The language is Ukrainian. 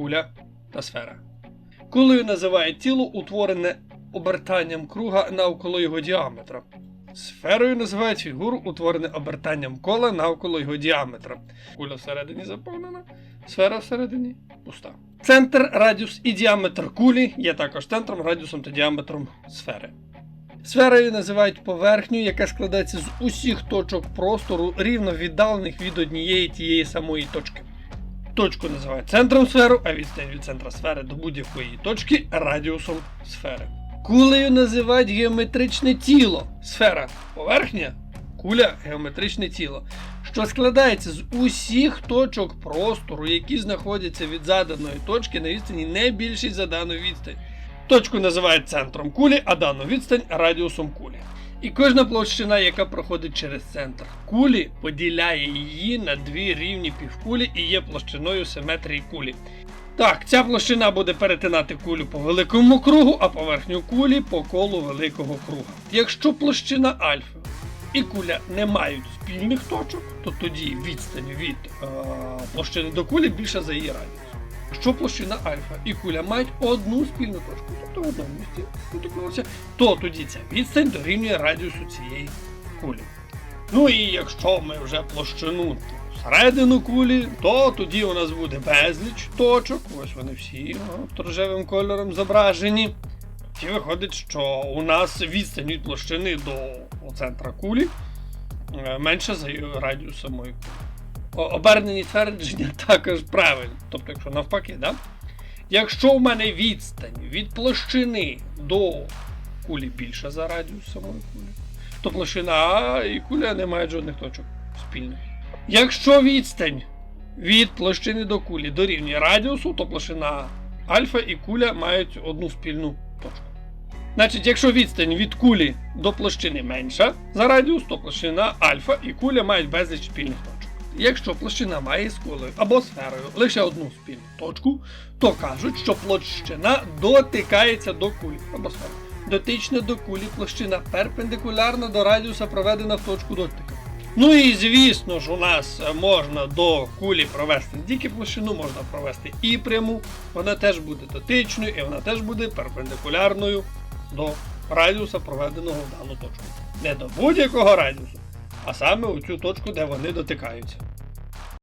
куля та сфера. Кулею називають тіло, утворене обертанням круга навколо його діаметра. Сферою називають фігуру, утворене обертанням кола навколо його діаметра. Куля всередині заповнена, сфера всередині пуста. Центр, радіус і діаметр кулі є також центром, радіусом та діаметром сфери. Сферою називають поверхню, яка складається з усіх точок простору, рівно віддалених від однієї тієї самої точки. Точку називають центром сферу, а відстань від центра сфери до будь-якої точки радіусом сфери. Кулею називають геометричне тіло. Сфера поверхня, куля геометричне тіло, що складається з усіх точок простору, які знаходяться від заданої точки на відстані не більшій за дану відстань. Точку називають центром кулі, а дану відстань радіусом кулі. І кожна площина, яка проходить через центр кулі, поділяє її на дві рівні півкулі і є площиною симетрії кулі. Так, ця площина буде перетинати кулю по великому кругу, а поверхню кулі по колу великого круга. Якщо площина альфа і куля не мають спільних точок, то тоді відстань від е, площини до кулі більша за її радіус. Якщо площина альфа і куля мають одну спільну точку, тобто в одному місці дотикнулися, то тоді ця відстань дорівнює радіусу цієї кулі. Ну і якщо ми вже площину всередину кулі, то тоді у нас буде безліч точок. Ось вони всі о, рожевим кольором зображені. І виходить, що у нас відстань від площини до центра кулі е, менша за її радіус самої кулі. Обернені твердження також правильно. Тобто, якщо навпаки, да? Якщо в мене відстань від площини до кулі більша за радіус самої кулі, то площина А і куля не мають жодних точок спільних. Якщо відстань від площини до кулі дорівнює радіусу, то площина альфа і куля мають одну спільну точку. Значить, якщо відстань від кулі до площини менша за радіус, то площина альфа і куля мають безліч спільних точок. Якщо площина має з кулею або сферою лише одну спільну точку, то кажуть, що площина дотикається до кулі або сфери. Дотична до кулі площина перпендикулярна до радіуса проведена в точку дотика. Ну і звісно ж, у нас можна до кулі провести не тільки площину, можна провести і пряму. Вона теж буде дотичною, і вона теж буде перпендикулярною до радіуса, проведеного в дану точку. Не до будь-якого радіусу, а саме у цю точку, де вони дотикаються.